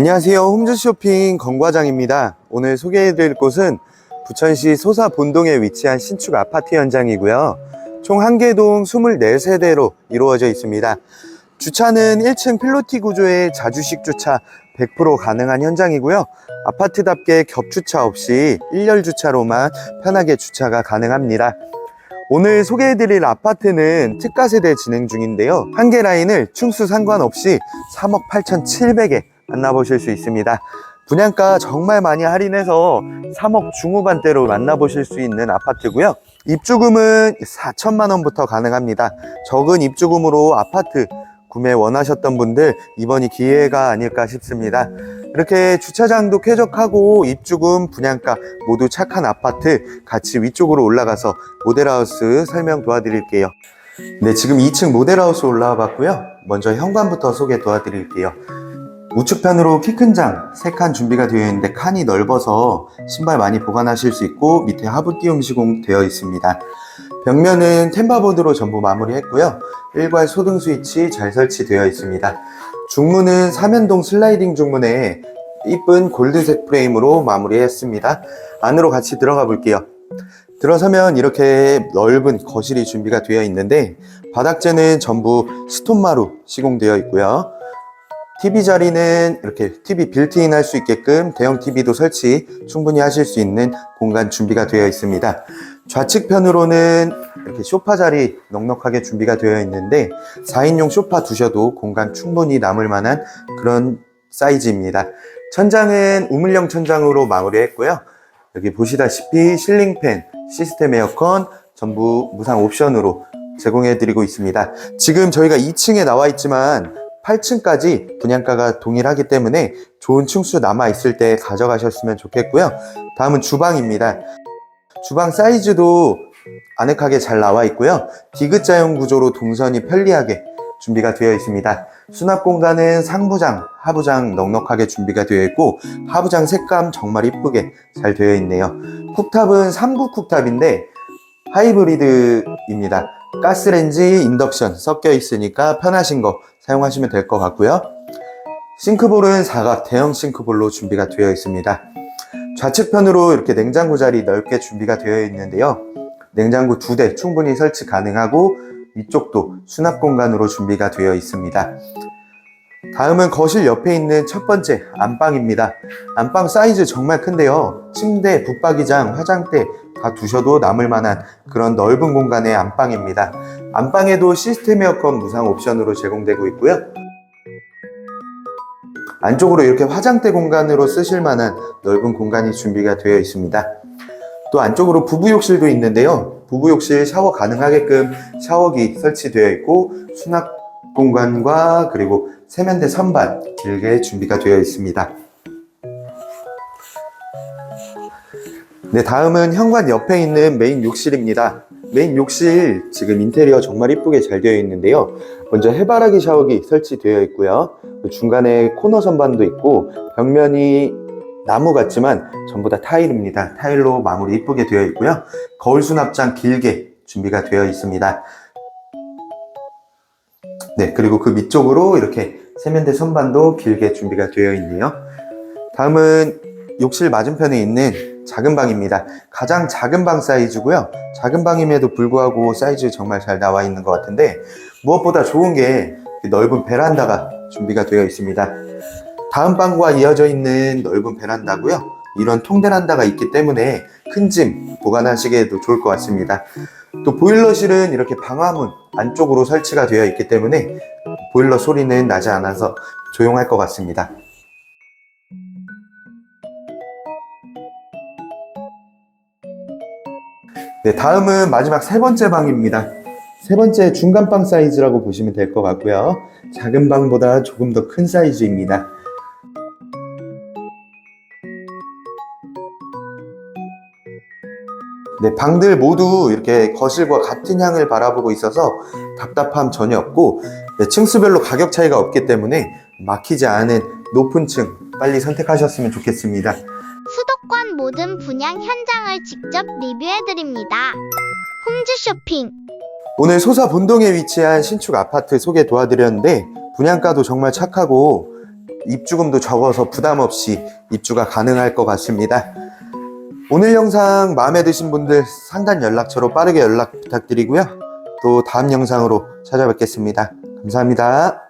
안녕하세요. 홈즈쇼핑 건과장입니다. 오늘 소개해드릴 곳은 부천시 소사 본동에 위치한 신축 아파트 현장이고요. 총 한 개동 24세대로 이루어져 있습니다. 주차는 1층 필로티 구조의 자주식 주차 100% 가능한 현장이고요. 아파트답게 겹주차 없이 일렬 주차로만 편하게 주차가 가능합니다. 오늘 소개해드릴 아파트는 특가 세대 진행 중인데요. 한 개 라인을 충수 상관없이 3억 8,700에 만나보실 수 있습니다. 분양가 정말 많이 할인해서 3억 중후반대로 만나보실 수 있는 아파트고요. 입주금은 4천만 원부터 가능합니다. 적은 입주금으로 아파트 구매 원하셨던 분들 이번이 기회가 아닐까 싶습니다. 이렇게 주차장도 쾌적하고 입주금, 분양가 모두 착한 아파트 같이 위쪽으로 올라가서 모델하우스 설명 도와드릴게요. 네, 지금 2층 모델하우스 올라와 봤고요. 먼저 현관부터 소개 도와드릴게요. 우측편으로 키 큰 장 3칸 준비가 되어 있는데 칸이 넓어서 신발 많이 보관하실 수 있고 밑에 하부 띄움 시공 되어 있습니다. 벽면은 템바보드로 전부 마무리했고요. 일괄 소등 스위치 잘 설치되어 있습니다. 중문은 삼연동 슬라이딩 중문에 이쁜 골드색 프레임으로 마무리했습니다. 안으로 같이 들어가 볼게요. 들어서면 이렇게 넓은 거실이 준비가 되어 있는데 바닥재는 전부 스톤마루 시공되어 있고요. TV 자리는 이렇게 TV 빌트인 할 수 있게끔 대형 TV도 설치 충분히 하실 수 있는 공간 준비가 되어 있습니다. 좌측편으로는 이렇게 소파 자리 넉넉하게 준비가 되어 있는데 4인용 소파 두셔도 공간 충분히 남을 만한 그런 사이즈입니다. 천장은 우물형 천장으로 마무리했고요. 여기 보시다시피 실링팬, 시스템 에어컨 전부 무상 옵션으로 제공해드리고 있습니다. 지금 저희가 2층에 나와 있지만 8층까지 분양가가 동일하기 때문에 좋은 층수 남아있을 때 가져가셨으면 좋겠고요. 다음은 주방입니다. 주방 사이즈도 아늑하게 잘 나와 있고요. 디귿자형 구조로 동선이 편리하게 준비가 되어 있습니다. 수납 공간은 상부장, 하부장 넉넉하게 준비가 되어 있고 하부장 색감 정말 이쁘게 잘 되어 있네요. 쿡탑은 3구 쿡탑인데 하이브리드입니다. 가스렌지, 인덕션 섞여 있으니까 편하신 거 사용하시면 될 것 같고요. 싱크볼은 사각 대형 싱크볼로 준비가 되어 있습니다. 좌측편으로 이렇게 냉장고 자리 넓게 준비가 되어 있는데요. 냉장고 두 대 충분히 설치 가능하고 위쪽도 수납 공간으로 준비가 되어 있습니다. 다음은 거실 옆에 있는 첫 번째 안방입니다. 안방 사이즈 정말 큰데요. 침대, 붙박이장, 화장대 다 두셔도 남을 만한 그런 넓은 공간의 안방입니다. 안방에도 시스템 에어컨 무상 옵션으로 제공되고 있고요. 안쪽으로 이렇게 화장대 공간으로 쓰실 만한 넓은 공간이 준비가 되어 있습니다. 또 안쪽으로 부부 욕실도 있는데요. 부부 욕실 샤워 가능하게끔 샤워기 설치되어 있고 수납 공간과 그리고 세면대 선반 길게 준비가 되어 있습니다. 네, 다음은 현관 옆에 있는 메인 욕실입니다. 메인 욕실 지금 인테리어 정말 이쁘게 잘 되어 있는데요. 먼저 해바라기 샤워기 설치되어 있고요. 그 중간에 코너 선반도 있고 벽면이 나무 같지만 전부 다 타일입니다. 타일로 마무리 이쁘게 되어 있고요. 거울 수납장 길게 준비가 되어 있습니다. 네, 그리고 그 밑쪽으로 이렇게 세면대 선반도 길게 준비가 되어 있네요. 다음은 욕실 맞은편에 있는 작은 방입니다. 가장 작은 방 사이즈고요. 작은 방임에도 불구하고 사이즈 정말 잘 나와 있는 것 같은데 무엇보다 좋은 게 넓은 베란다가 준비가 되어 있습니다. 다음 방과 이어져 있는 넓은 베란다고요. 이런 통베란다가 있기 때문에 큰 짐 보관하시기에도 좋을 것 같습니다. 또 보일러실은 이렇게 방화문 안쪽으로 설치가 되어 있기 때문에 보일러 소리는 나지 않아서 조용할 것 같습니다. 네, 다음은 마지막 세 번째 방입니다. 세 번째 중간방 사이즈라고 보시면 될 것 같고요. 작은 방보다 조금 더 큰 사이즈입니다. 네, 방들 모두 이렇게 거실과 같은 향을 바라보고 있어서 답답함 전혀 없고 네, 층수별로 가격 차이가 없기 때문에 막히지 않은 높은 층 빨리 선택하셨으면 좋겠습니다. 수도권 모든 분양 현장을 직접 리뷰해드립니다. 홈즈 쇼핑 오늘 소사 본동에 위치한 신축 아파트 소개 도와드렸는데 분양가도 정말 착하고 입주금도 적어서 부담 없이 입주가 가능할 것 같습니다. 오늘 영상 마음에 드신 분들 상단 연락처로 빠르게 연락 부탁드리고요. 또 다음 영상으로 찾아뵙겠습니다. 감사합니다.